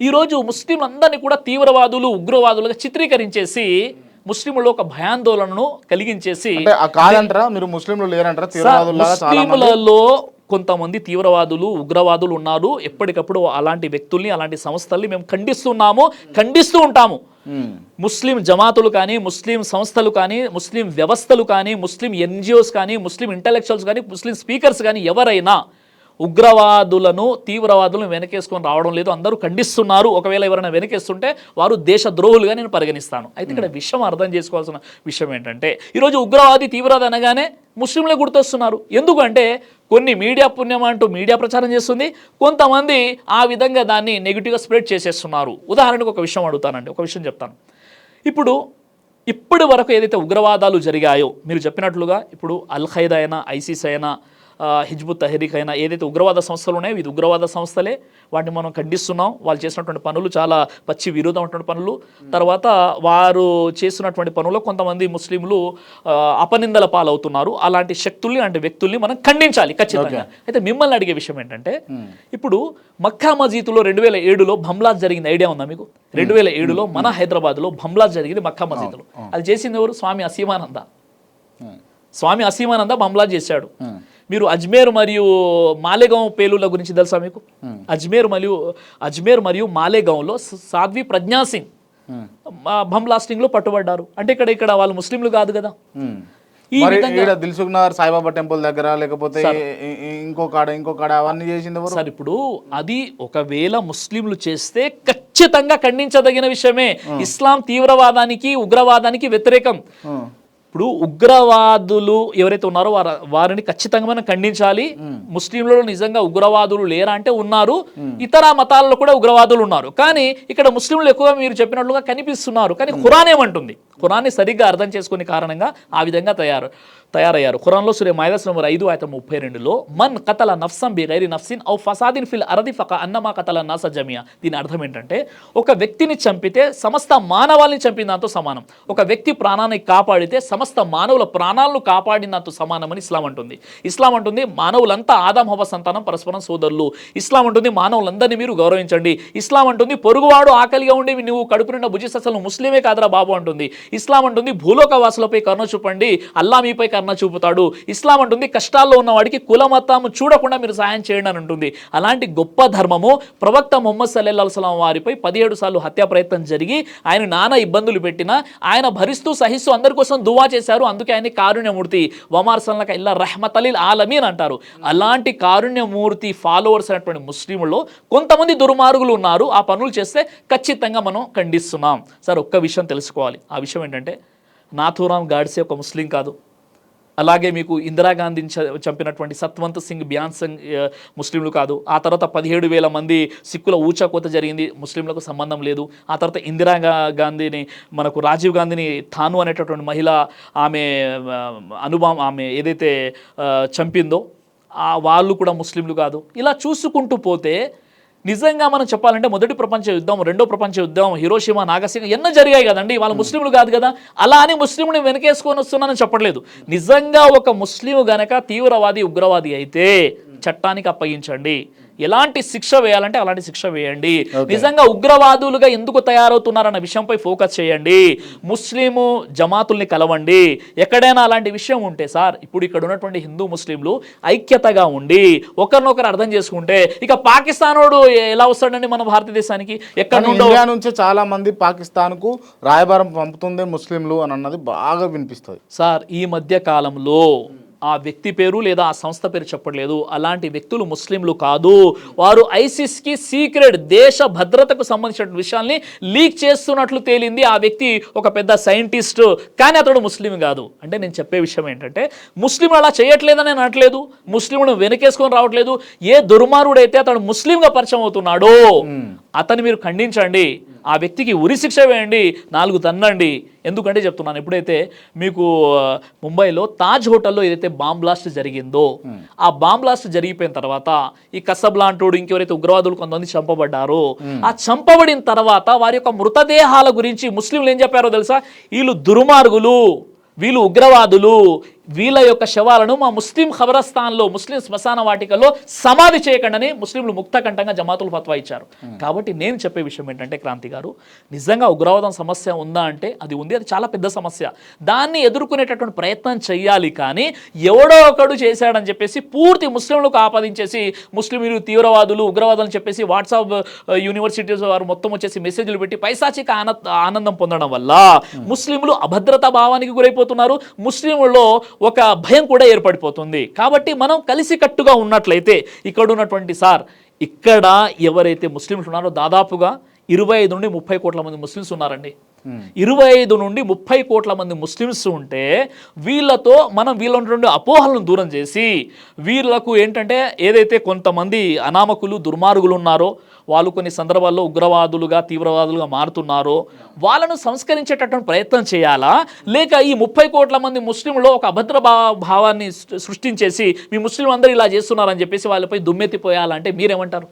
ఈరోజు ముస్లింలందరినీ కూడా తీవ్రవాదులు ఉగ్రవాదులుగా చిత్రీకరించేసి ముస్లింలలో ఒక భయాందోళనను కలిగించేసి కాదంటారా? మీరు ముస్లింలు లేరంటారా? ముస్లింలలో కొంతమంది తీవ్రవాదులు ఉగ్రవాదులు ఉన్నారు. ఎప్పటికప్పుడు అలాంటి వ్యక్తుల్ని అలాంటి సంస్థల్ని మేము ఖండిస్తున్నాము ఖండిస్తూ ఉంటాము. ముస్లిం జమాతులు కానీ ముస్లిం సంస్థలు కానీ ముస్లిం వ్యవస్థలు కానీ ముస్లిం ఎన్జిఓస్ కానీ ముస్లిం ఇంటలెక్చువల్స్ కానీ ముస్లిం స్పీకర్స్ కానీ ఎవరైనా ఉగ్రవాదులను తీవ్రవాదులను వెనకేసుకొని రావడం లేదు. అందరూ ఖండిస్తున్నారు. ఒకవేళ ఎవరైనా వెనకేస్తుంటే వారు దేశ ద్రోహులుగా నేను పరిగణిస్తాను. అయితే ఇక్కడ విషయం అర్థం చేసుకోవాల్సిన విషయం ఏంటంటే ఈరోజు ఉగ్రవాది తీవ్రవాది అనగానే ముస్లింలే గుర్తొస్తున్నారు. ఎందుకంటే కొన్ని మీడియా పుణ్యం అంటూ మీడియా ప్రచారం చేస్తుంది. కొంతమంది ఆ విధంగా దాన్ని నెగిటివ్గా స్ప్రెడ్ చేసేస్తున్నారు. ఉదాహరణకు ఒక విషయం అడుగుతానండి. ఒక విషయం చెప్తాను. ఇప్పుడు ఇప్పటి వరకు ఏదైతే ఉగ్రవాదాలు జరిగాయో మీరు చెప్పినట్లుగా ఇప్పుడు అల్ ఖైదా అయినా ఐసిస్ అయినా ఆ, హిజ్బుత్ తహరీక్ అయినా ఏదైతే ఉగ్రవాద సంస్థలు ఉన్నాయో ఇది ఉగ్రవాద సంస్థలే. వాటిని మనం ఖండిస్తున్నాం. వాళ్ళు చేసినటువంటి పనులు చాలా పచ్చి విరోధమైనటువంటి పనులు. తర్వాత వారు చేస్తున్నటువంటి పనుల్లో కొంతమంది ముస్లింలు అపనిందల పాలవుతున్నారు. అలాంటి శక్తుల్ని అలాంటి వ్యక్తుల్ని మనం ఖండించాలి ఖచ్చితంగా. అయితే మిమ్మల్ని అడిగే విషయం ఏంటంటే ఇప్పుడు మక్కా మజీద్లో రెండు వేల ఏడులో భమ్లాజ్ జరిగింది. ఐడియా ఉందా మీకు? రెండు వేల ఏడులో మన హైదరాబాద్లో భమ్లాజ్ జరిగింది మక్కా మజీద్లో అది చేసింది ఎవరు? స్వామి అసీమానంద. స్వామి అసీమానంద భమ్లాజ్ చేశాడు. మీరు అజ్మేర్ మరియు మాలేగాం పేలుల గురించి తెలుసా మీకు? అజ్మేర్ మరియు అజ్మేర్ మరియు మాలేగాంలో సాధ్వి ప్రజ్ఞా సింగ్ ఉమ్. బమ్ బ్లాస్టింగ్లో పట్టుబడ్డారు. అంటే ఇక్కడ ఇక్కడ వాళ్ళు ముస్లింలు కాదు కదా. ఉమ్. ఈ విధంగా దిల్సుఖ్ నగర్ సాయిబాబా టెంపుల్ దగ్గర లేకపోతే ఇంకో కాడ ఇంకో కాడ అవన్నీ చేసింది సార్ ఇప్పుడు అది ఒకవేళ ముస్లింలు చేస్తే ఖచ్చితంగా ఖండించదగిన విషయమే. ఇస్లాం తీవ్రవాదానికి ఉగ్రవాదానికి వ్యతిరేకం. ఇప్పుడు ఉగ్రవాదులు ఎవరైతే ఉన్నారో వార వారిని ఖచ్చితంగా మనం ఖండించాలి. ముస్లింలలో నిజంగా ఉగ్రవాదులు లేరా అంటే ఉన్నారు. ఇతర మతాలలో కూడా ఉగ్రవాదులు ఉన్నారు. కానీ ఇక్కడ ముస్లింలు ఎక్కువగా మీరు చెప్పినట్లుగా కనిపిస్తున్నారు. కానీ ఖురాన్ ఏమంటుంది? ఖురాన్ని సరిగ్గా అర్థం చేసుకునే కారణంగా ఆ విధంగా తయారు. తయారయ్యారు. ఖురాన్లో సూర్య మైదాస్ నంబర్ ఐదు ఆయత ముప్పై రెండులో మన్ కతల నఫ్సం బి గైరి నఫ్సిన్ ఔ ఫసాదిన్ ఫిల్ అరది ఫక అన్నమా కతల నాస జమియా. దీని అర్థం ఏంటంటే ఒక వ్యక్తిని చంపితే సమస్త మానవాల్ని చంపిన దాంతో సమానం. ఒక వ్యక్తి ప్రాణాన్ని కాపాడితే సమస్త మానవుల ప్రాణాలను కాపాడినంత సమానమని ఇస్లాం అంటుంది. ఇస్లాం అంటుంది మానవులంతా ఆదాం హవ సంతానం పరస్పరం సోదరులు. ఇస్లాం అంటుంది మానవులందరినీ మీరు గౌరవించండి. ఇస్లాం అంటుంది పొరుగువాడు ఆకలిగా ఉండి నువ్వు కడుపు నిండా భుజిస్తే అసలు ముస్లిమే కాదరా బాబు అంటుంది. ఇస్లాం అంటుంది భూలోక వాసులపై కరుణ చూపండి. అల్లా మీపై కరుణ చూపుతాడు. ఇస్లాం అంటుంది కష్టాల్లో ఉన్నవాడికి కులమతము చూడకుండా మీరు సాయం చేయండి అని ఉంటుంది అలాంటి గొప్ప ధర్మము ప్రవక్త ముహమ్మద్ సల్లెల్లా సలం వారిపై పదిహేడు సార్లు హత్యా ప్రయత్నం జరిగి ఆయన నానా ఇబ్బందులు పెట్టినా ఆయన భరిస్తూ సహిస్తూ అందరి కోసం దువా చేశారు. అందుకే ఆయన కారుణ్యమూర్తి వమార్సల్లక ఇల్లా రహమత్ అలీల్ ఆలమీన్ అంటారు. అలాంటి కారుణ్యమూర్తి ఫాలోవర్స్ అయినటువంటి ముస్లింలో కొంతమంది దుర్మార్గులు ఉన్నారు. ఆ పనులు చేస్తే ఖచ్చితంగా మనం ఖండిస్తున్నాం. సార్ ఒక్క విషయం తెలుసుకోవాలి. ఆ విషయం ఏంటంటే నాథూరాం గాడ్సే ఒక ముస్లిం కాదు. అలాగే మీకు ఇందిరాగాంధీని చ- చంపినటువంటి సత్వంత్ సింగ్ బ్యాన్ సింగ్ ముస్లింలు కాదు. ఆ తర్వాత పదిహేడు వేల మంది సిక్కుల ఊచకోత జరిగింది. ముస్లింలకు సంబంధం లేదు. ఆ తర్వాత ఇందిరా గాంధీని మనకు రాజీవ్ గాంధీని తాను అనేటటువంటి మహిళ ఆమె అనుభవం ఆమె ఏదైతే చంపిందో ఆ వాళ్ళు కూడా ముస్లింలు కాదు. ఇలా చూసుకుంటూ పోతే నిజంగా మనం చెప్పాలంటే మొదటి ప్రపంచ యుద్ధం రెండో ప్రపంచ యుద్ధం హిరోషిమా నాగసిక ఎన్నో జరిగాయి కదండి. వాళ్ళ ముస్లింలు కాదు కదా. అలా అని ముస్లింని వెనకేసుకొని వస్తున్నానని చెప్పట్లేదు. నిజంగా ఒక ముస్లిం గనక తీవ్రవాది ఉగ్రవాది అయితే చట్టానికి అప్పగించండి. ఎలాంటి శిక్ష వేయాలంటే అలాంటి శిక్ష వేయండి. నిజంగా ఉగ్రవాదులుగా ఎందుకు తయారవుతున్నారన్న విషయంపై ఫోకస్ చేయండి. ముస్లిము జమాతుల్ని కలవండి. ఎక్కడైనా అలాంటి విషయం ఉంటే సార్ ఇప్పుడు ఇక్కడ ఉన్నటువంటి హిందూ ముస్లింలు ఐక్యతగా ఉండి ఒకరినొకరు అర్థం చేసుకుంటే ఇక పాకిస్తానోడు ఎలా వస్తాడండి మన భారతదేశానికి? ఎక్కడ ఇండియా నుంచే చాలా మంది పాకిస్తాన్కు రాయబారం పంపుతుంది ముస్లింలు అని అన్నది బాగా వినిపిస్తుంది. సార్ ఈ మధ్య కాలంలో ఆ వ్యక్తి పేరు లేదా ఆ సంస్థ పేరు చెప్పట్లేదు. అలాంటి వ్యక్తులు ముస్లింలు కాదు. వారు ఐసిస్కి సీక్రెట్ దేశ భద్రతకు సంబంధించిన విషయాల్ని లీక్ చేస్తున్నట్లు తేలింది. ఆ వ్యక్తి ఒక పెద్ద సైంటిస్ట్ కానీ అతడు ముస్లిం కాదు. అంటే నేను చెప్పే విషయం ఏంటంటే ముస్లింలు అలా చేయట్లేదని నేను అనట్లేదు. ముస్లింను వెనకేసుకొని రావట్లేదు. ఏ దుర్మార్గుడైతే అతడు ముస్లింగా పరిచయం అవుతున్నాడో అతన్ని మీరు ఖండించండి ఆ వ్యక్తికి ఉరి శిక్ష వేయండి నాలుగు తన్నండి. ఎందుకంటే చెప్తున్నాను ఎప్పుడైతే మీకు ముంబైలో తాజ్ హోటల్లో ఏదైతే బాంబ్ బ్లాస్ట్ జరిగిందో ఆ బాంబ్ బ్లాస్ట్ జరిగిపోయిన తర్వాత ఈ కసబ్ లాంటోడు ఇంకెవరైతే ఉగ్రవాదులు కొంతమంది చంపబడ్డారో ఆ చంపబడిన తర్వాత వారి యొక్క మృతదేహాల గురించి ముస్లింలు ఏం చెప్పారో తెలుసా? వీళ్ళు దుర్మార్గులు వీళ్ళు ఉగ్రవాదులు వీళ్ళ యొక్క శవాలను మా ముస్లిం ఖబరస్థాన్లో ముస్లిం శ్మశాన వాటికలో సమాధి చేయకండని ముస్లింలు ముక్తకంఠంగా జమాతులు ఫత్వా ఇచ్చారు. కాబట్టి నేను చెప్పే విషయం ఏంటంటే క్రాంతి గారు నిజంగా ఉగ్రవాదం సమస్య ఉందా అంటే అది ఉంది. అది చాలా పెద్ద సమస్య. దాన్ని ఎదుర్కొనేటటువంటి ప్రయత్నం చేయాలి కానీ ఎవడో ఒకడు చేశాడని చెప్పేసి పూర్తి ముస్లింలకు ఆపాదించేసి ముస్లింలు తీవ్రవాదులు ఉగ్రవాదులు చెప్పేసి వాట్సాప్ యూనివర్సిటీస్ వారు మొత్తం వచ్చేసి మెసేజ్లు పెట్టి పైశాచిక ఆనందం పొందడం వల్ల ముస్లింలు అభద్రతా భావానికి గురైపోతున్నారు. ముస్లింలలో ఒక భయం కూడా ఏర్పడిపోతుంది. కాబట్టి మనం కలిసికట్టుగా ఉన్నట్లయితే ఇక్కడ ఉన్నటువంటి సార్ ఇక్కడ ఎవరైతే ముస్లింలు ఉన్నారో దాదాపుగా ఇరవై ఐదు నుండి ముప్పై కోట్ల మంది ముస్లిమ్స్ ఉన్నారండి. ఇరవై ఐదు నుండి ముప్పై కోట్ల మంది ముస్లిమ్స్ ఉంటే వీళ్ళతో మనం వీళ్ళ ఉన్నటువంటి అపోహలను దూరం చేసి వీళ్ళకు ఏంటంటే ఏదైతే కొంతమంది అనామకులు దుర్మార్గులు ఉన్నారో వాళ్ళు కొన్ని సందర్భాల్లో ఉగ్రవాదులుగా తీవ్రవాదులుగా మారుతున్నారో వాళ్ళను సంస్కరించేటటువంటి ప్రయత్నం చేయాలా? లేక ఈ ముప్పై కోట్ల మంది ముస్లింలో ఒక అభద్ర భావాన్ని సృ- సృష్టించేసి మీ ముస్లిం అందరూ ఇలా చేస్తున్నారని చెప్పేసి వాళ్ళపై దుమ్మెత్తిపోయాలంటే మీరేమంటారు?